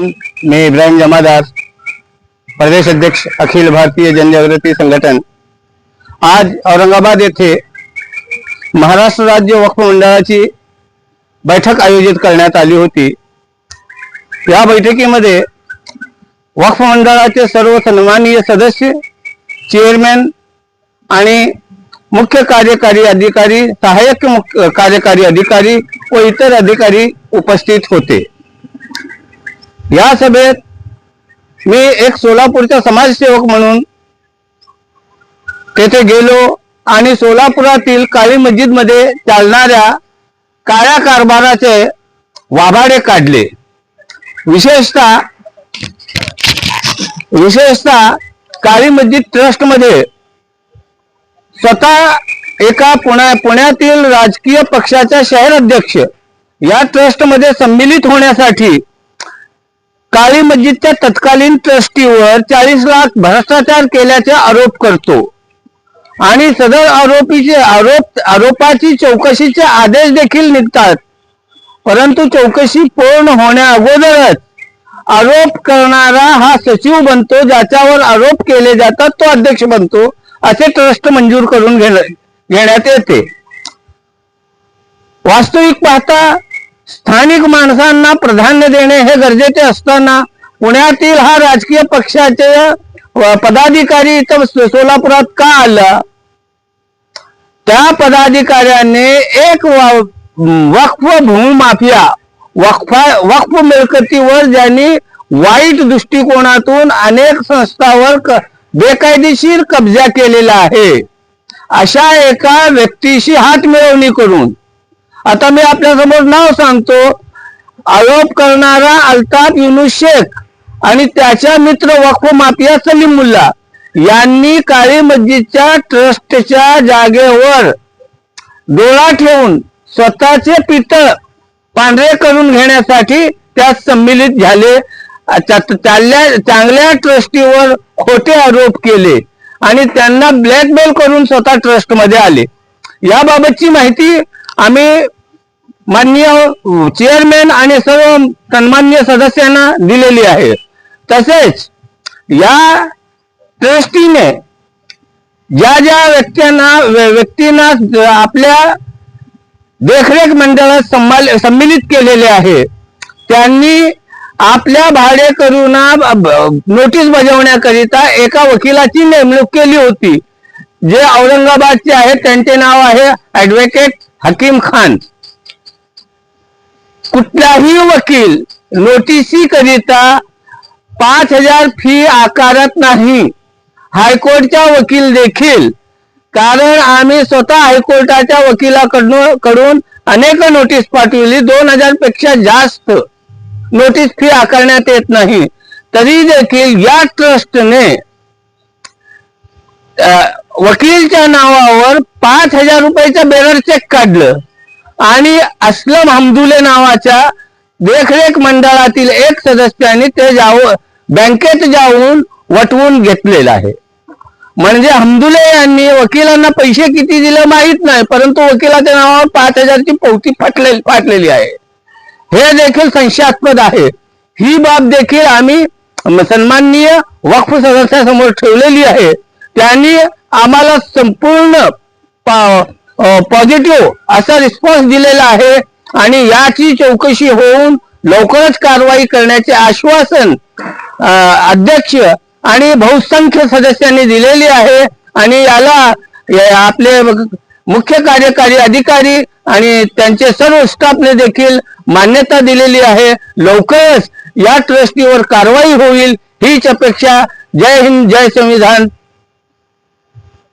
मैं इब्राहिम जमादार प्रदेश अध्यक्ष अखिल भारतीय जनजागृती संघटन आज औरंगाबाद येथे महाराष्ट्र राज्य वक्फ मंडळाची बैठक आयोजित करण्यात आली होती. या बैठकीमध्ये वक्फ मंडळाचे सर्व सन्माननीय सदस्य चेअरमॅन आणि मुख्य कार्यकारी अधिकारी सहाय्यक मुख्य कार्यकारी अधिकारी व इतर अधिकारी उपस्थित होते. या सभेत मी एक सोलापूरचा समाजसेवक म्हणून तेथे गेलो आणि सोलापुरातील काळी मस्जिदमध्ये चालणाऱ्या काळ्या कारभाराचे वाभाडे काढले. विशेषतः विशेषतः काळी मस्जिद ट्रस्टमध्ये स्वतः एका पुण्या पुण्यातील राजकीय पक्षाच्या शहर अध्यक्ष या ट्रस्टमध्ये सम्मिलित होण्यासाठी काळी मस्जिदच्या तत्कालीन ट्रस्टीवर चाळीस लाख भ्रष्टाचार केल्याचे आरोप करतो. आणि सदर आरोपीचे आरोप आरोपाची चौकशीचे आदेश देखील निघतात. परंतु चौकशी पूर्ण होण्या अगोदरच आरोप करणारा हा सचिव बनतो ज्याच्यावर आरोप केले जातात तो अध्यक्ष बनतो असे ट्रस्ट मंजूर करून घेण्यात येते. वास्तविक पाहता स्थानिक माणसांना प्राधान्य देणे हे गरजेचे असताना पुण्यातील हा राजकीय पक्षाचे पदाधिकारी इथं सोलापुरात का आला? त्या पदाधिकाऱ्यांनी एक वक्फ भूमाफिया वक्फा वक्फ मिळकतीवर ज्यांनी वाईट दृष्टिकोनातून अनेक संस्थावर बेकायदेशीर कब्जा केलेला आहे अशा एका व्यक्तीशी हात मिळवणी करून आता मी आपल्यासमोर नाव सांगतो. आरोप करणारा अल्ताफ युनुस शेख आणि त्याच्या मित्र वक्फ माफिया सलीम मुल्ला यांनी काळी मस्जिदच्या ट्रस्टच्या जागेवर डोळा ठेवून स्वतःचे पितळ पांढरे करून घेण्यासाठी त्यात सम्मिलित झाले. त्या- चांगल्या ट्रस्टीवर खोटे आरोप केले आणि त्यांना ब्लॅकमेल करून स्वतः ट्रस्टमध्ये आले. याबाबतची माहिती आम्ही माननीय चेअरमॅन आणि सर्व सन्मान्य सदस्यांना दिलेली आहे. तसेच या ट्रस्टीने ज्या ज्या व्यक्तींना व्य- व्यक्तींना आपल्या देखरेख मंडळात संभाल सम्मिलित केलेले आहे त्यांनी आपल्या भाडेकरूंना नोटीस बजावण्याकरिता एका वकिलाची नेमणूक केली होती. जे औरंगाबादचे आहेत त्यांचे नाव आहे ऍडव्होकेट हकीम खान. कुठलाही वकील नोटिसी करिता पाच हजार फी आकारत नाही. हायकोर्टच्या वकील देखील कारण आम्ही स्वतः हायकोर्टाच्या वकिलाकडून कडून अनेक नोटीस पाठवली दोन हजारपेक्षा जास्त नोटीस फी आकारण्यात येत नाही. तरी देखील या ट्रस्टने वकीलच्या नावावर पाच हजार रुपयाचं बेरर चेक काढलं. आणि असलम हमदुले नावाच्या देखरेख मंडळातील एक सदस्याने ते जाऊ बँकेत जाऊन वटवून घेतलेलं आहे. म्हणजे हमदुले यांनी वकिलांना पैसे किती दिले माहीत नाही परंतु वकिलाच्या नावावर पाच हजारची पावती फाटले फाटलेली आहे. हे देखील संशयास्पद आहे. ही बाब देखील आम्ही सन्माननीय वक्फ सदस्यासमोर ठेवलेली आहे. त्यांनी आम्हाला संपूर्ण पॉझिटिव्ह असा रिस्पॉन्स दिलेला आहे आणि याची चौकशी होऊन लवकरच कारवाई करण्याचे आश्वासन अध्यक्ष आणि बहुसंख्य सदस्यांनी दिलेली आहे. आणि याला या- आपले मुख्य कार्यकारी अधिकारी आणि त्यांचे सर्व स्टाफने देखील मान्यता दिलेली आहे. लवकरच या ट्रस्टीवर कारवाई होईल हीच अपेक्षा. जय हिंद जय संविधान.